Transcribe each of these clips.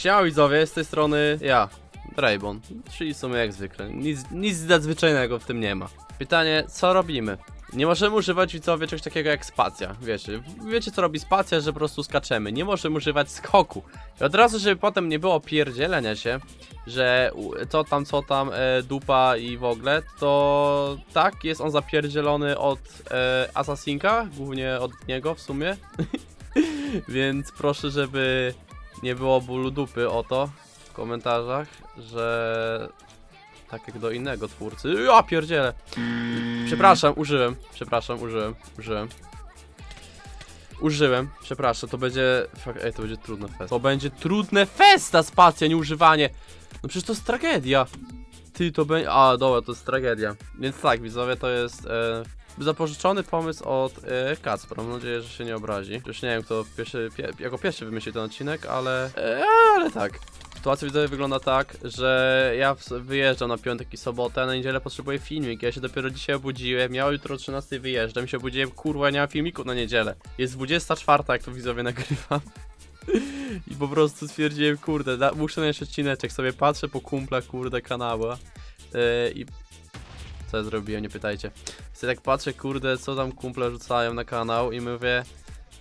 Siema widzowie, z tej strony ja, Draybon, czyli w sumie jak zwykle, nic, nic nadzwyczajnego w tym nie ma. Pytanie, co robimy? Nie możemy używać widzowie czegoś takiego jak spacja, wiecie, wiecie co robi spacja, że po prostu skaczemy, nie możemy używać skoku. I od razu, żeby potem nie było pierdzielenia się, że co tam, co tam, e, dupa i w ogóle, to tak, jest on zapierdzielony od e, Assassinka, głównie od niego w sumie. Więc proszę, żeby nie było bólu dupy o to w komentarzach, że tak jak do innego twórcy. Ja pierdzielę. Przepraszam, użyłem. Przepraszam, użyłem. Użyłem. Użyłem, przepraszam, to będzie. Fuck, ej, to będzie trudne fest. To będzie trudne festa, spacja, nie używanie. No przecież to jest tragedia. Ty to będzie. A, dobra, to jest tragedia. Więc tak, widzowie, to jest. E... Zapożyczony pomysł od e, Kacpra. Mam nadzieję, że się nie obrazi. Już nie wiem, kto pierwszy, pie, jako pierwszy wymyślił ten odcinek, ale. E, ale tak. Sytuacja widzowie wygląda tak, że ja wyjeżdżam na piątek i sobotę, na niedzielę potrzebuję filmik. Ja się dopiero dzisiaj obudziłem, ja jutro o 13 wyjeżdżam, się obudziłem, kurwa, nie mam filmiku na niedzielę. Jest 24, jak to widzowie nagrywam. I po prostu stwierdziłem, kurde, da, muszę mieć odcineczek, sobie patrzę po kumplach, kurde, kanała. Yy, I co ja zrobiłem, nie pytajcie. Sobie tak patrzę, kurde, co tam kumple rzucają na kanał i mówię,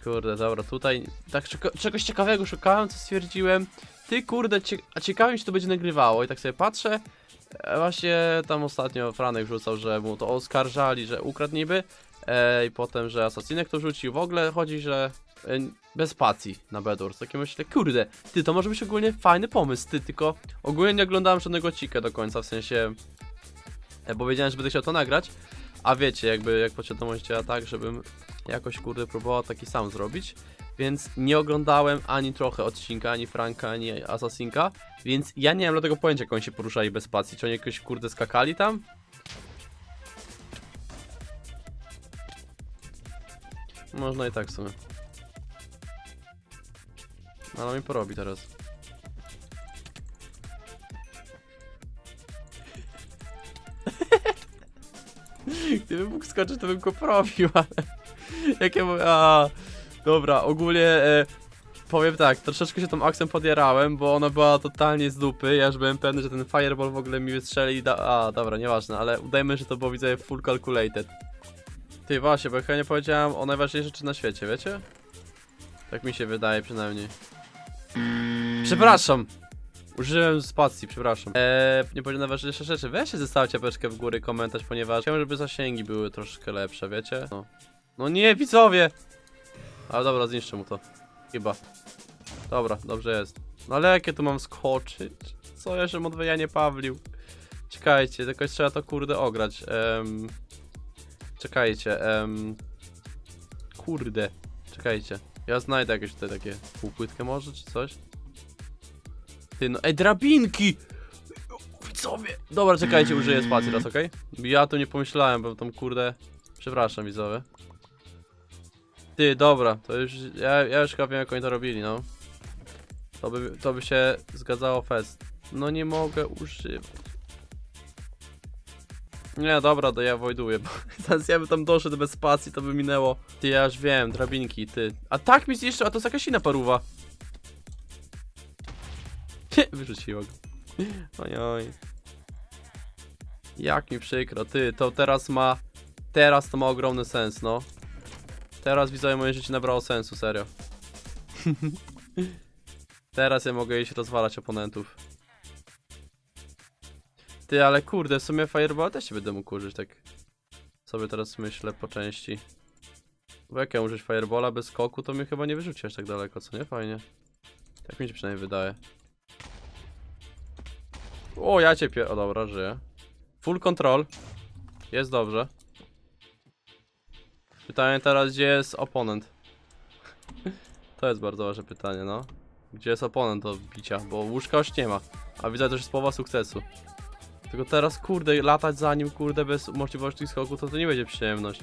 kurde, dobra, tutaj tak czego- czegoś ciekawego szukałem, co stwierdziłem, ty kurde, a ciekawe mi się to będzie nagrywało. I tak sobie patrzę, e, właśnie tam ostatnio Franek rzucał, że mu to oskarżali, że ukradł niby e, i potem, że Asasinek to rzucił, w ogóle chodzi, że e, bez spacji na Bedwars, takie myślę, kurde, ty, to może być ogólnie fajny pomysł, ty, tylko ogólnie nie oglądałem żadnego cika do końca, w sensie, bo wiedziałem, że będę chciał to nagrać, a wiecie, jakby jak podświadomość działa tak, żebym jakoś kurde próbował taki sam zrobić. Więc nie oglądałem ani trochę odcinka, ani Franka, ani Assassinka. Więc ja nie mam dlatego pojęcia, jak oni się poruszali bez spacji. Czy oni jakoś kurde skakali tam? Można i tak w sumie. Ale mi porobi teraz. Gdybym mógł skoczyć, to bym go porobił, ale... Jak ja mówię... A, dobra, ogólnie... E, powiem tak, troszeczkę się tą aksją podjarałem, bo ona była totalnie z dupy. Ja już byłem pewny, że ten fireball w ogóle mi wystrzeli i da... A, dobra, nieważne, ale udajmy, że to było widzę full calculated. Ty, właśnie, bo ja chyba nie powiedziałem o najważniejszej rzeczy na świecie, wiecie? Tak mi się wydaje przynajmniej. Przepraszam! Użyłem spacji, przepraszam. Eee, nie powiedziałem najważniejsze rzeczy. Weźcie zostawcie apeczkę w góry, komentarz, ponieważ chciałem, żeby zasięgi były troszkę lepsze, wiecie? No. No nie, widzowie! Ale dobra, zniszczę mu to. Chyba. Dobra, dobrze jest. No ale jakie tu mam skoczyć? Co ja się od nie Pawlił? Czekajcie, jakoś trzeba to kurde ograć. Em, czekajcie, em, kurde. Czekajcie. Ja znajdę jakieś tutaj takie półpłytkę może, czy coś? Ty no, drabinki! Widzowie! Dobra, czekajcie, użyję spacji raz, okej? Ja tu nie pomyślałem, bo tam kurde... Przepraszam, widzowie. Ty, dobra, to już... Ja, ja już chyba wiem, jak oni to robili, no. To by, to by się zgadzało fest. No nie mogę używać. Nie, dobra, to ja wojduję, bo zaraz ja bym tam doszedł bez spacji, to by minęło. Ty, ja już wiem, drabinki, ty. A tak mi zniszczył, a to jest jakaś inna paruwa. Wyrzuciło go. Oj, oj. Jak mi przykro, ty, to teraz ma... Teraz to ma ogromny sens, no. Teraz widzowie moje życie nabrało sensu, serio. teraz ja mogę iść rozwalać oponentów. Ty, ale kurde, w sumie Fireball też się będę mógł użyć, tak sobie teraz myślę po części. Bo jak ja użyć Firebola bez skoku, to mnie chyba nie wyrzuci aż tak daleko, co nie? Fajnie. Tak mi się przynajmniej wydaje. O, ja cię pie... O, dobra, żyję. Full control. Jest dobrze. Pytanie teraz, gdzie jest oponent? to jest bardzo ważne pytanie, no. Gdzie jest oponent do bicia? Bo łóżka już nie ma. A widzę, to już jest połowa sukcesu. Tylko teraz, kurde, latać za nim, kurde, bez możliwości skoku, to to nie będzie przyjemność.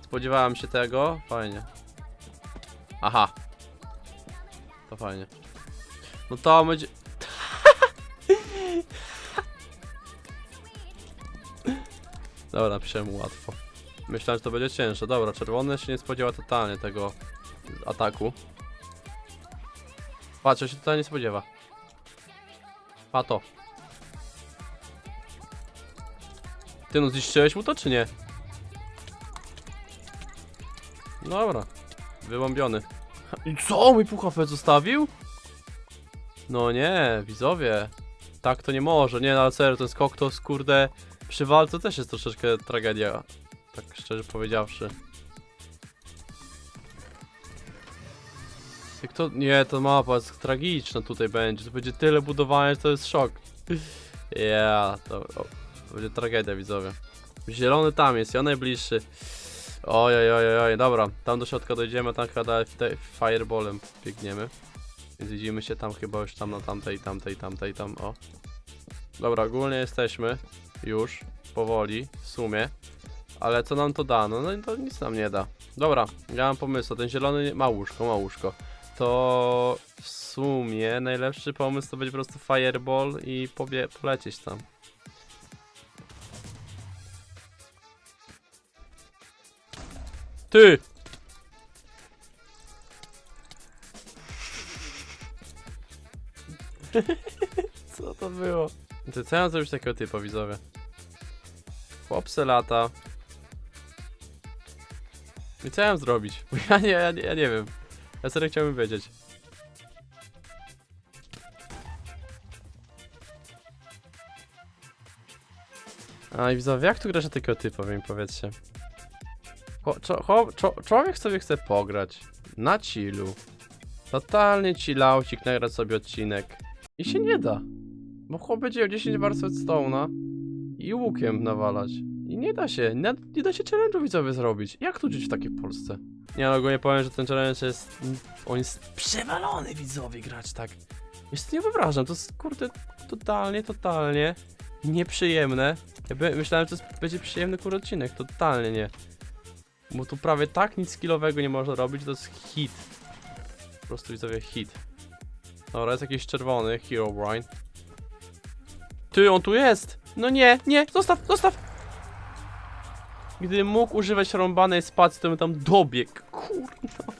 Spodziewałem się tego. Fajnie. Aha. To fajnie. No to będzie... Dobra, napiszę mu łatwo. Myślałem, że to będzie cięższe. Dobra, czerwony się nie spodziewa totalnie tego ataku. Patrz, on się tutaj nie spodziewa. Pato. Ty no, zniszczyłeś mu to, czy nie? Dobra. Wybombiony. I co? Mój HP zostawił? No nie, widzowie. Tak to nie może. Nie, no ale serio, ten skok to skurde... Przy walce też jest troszeczkę tragedia. Tak szczerze powiedziawszy. Jak to... Nie, to mapa jest tragiczna tutaj będzie. To będzie tyle budowania, to jest szok. Ja, to, to będzie tragedia, widzowie. Zielony tam jest, ja najbliższy. Oj, oj, oj, oj, dobra. Tam do środka dojdziemy, tam chyba fireballem biegniemy. Więc widzimy się tam chyba już tam na tamtej, tamtej, tamtej, tam, o. Dobra, ogólnie jesteśmy. Już. Powoli, w sumie. Ale co nam to da? No, no to nic nam nie da. Dobra, ja mam pomysł. Ten zielony nie- ma łóżko, ma łóżko. To w sumie najlepszy pomysł to będzie po prostu fireball i pobie polecieć tam. Ty! Co to było? To co ja mam zrobić takiego typu, widzowie? Chłopse lata. I co ja mam zrobić? Ja nie, ja nie, ja nie wiem. Ja serio chciałbym wiedzieć. A i widzowie, jak tu grasz na takiego typu, wy mi powiedzcie? Cho, cho, człowiek sobie chce pograć. Na chillu. Totalnie chillaucik, nagrać sobie odcinek. I się nie da. Bo chłop będzie miał 10 warstw stone'a i łukiem nawalać. I nie da się, nie, nie da się challenge'u widzowie zrobić. Jak tu żyć w takiej Polsce? Nie, no ogólnie powiem, że ten challenge jest... On jest przewalony widzowie grać tak. Jest nie wyobrażam, to jest kurde totalnie, totalnie nieprzyjemne. Ja by, myślałem, że to jest, będzie przyjemny kurde odcinek, totalnie nie. Bo tu prawie tak nic skillowego nie można robić, to jest hit. Po prostu widzowie hit. Dobra, jest jakiś czerwony, Hero Brian. Ty, on tu jest! No nie, nie, zostaw, zostaw! Gdybym mógł używać rąbanej spacji, to bym tam dobiegł. Kurno.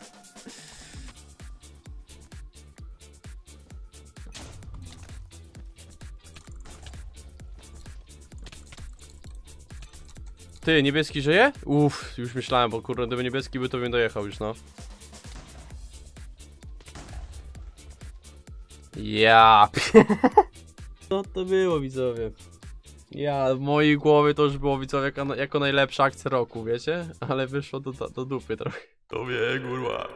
Ty, niebieski żyje? Uff, już myślałem, bo kurde, gdyby niebieski by to bym dojechał już, no. Ja. Co to było, widzowie? Ja, w mojej głowie to już było, widzowie, jako, jako najlepsza akcja roku, wiecie? Ale wyszło do, do dupy trochę. To wie, kurwa.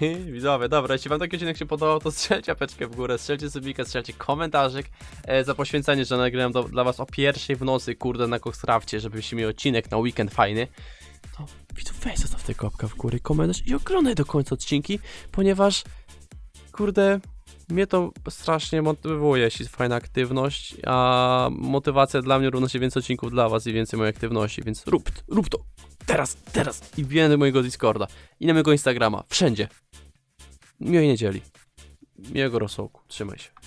Widzowie, dobra, jeśli wam taki odcinek się podobał, to strzelcie apeczkę w górę, strzelcie subika, strzelcie komentarzyk e, za poświęcenie, że nagrałem do, dla was o pierwszej w nocy, kurde, na Kostrafcie, żebyście mieli odcinek na weekend fajny. To widzów, weź zostaw tę łapkę w górę, komentarz i oglądaj do końca odcinki, ponieważ, kurde, mnie to strasznie motywuje, jeśli jest fajna aktywność, a motywacja dla mnie równa się więcej odcinków dla was i więcej mojej aktywności, więc rób, rób to, teraz, teraz i wbijaj do mojego Discorda i na mojego Instagrama, wszędzie. Miłej niedzieli. Miłego rosołku. Trzymaj się.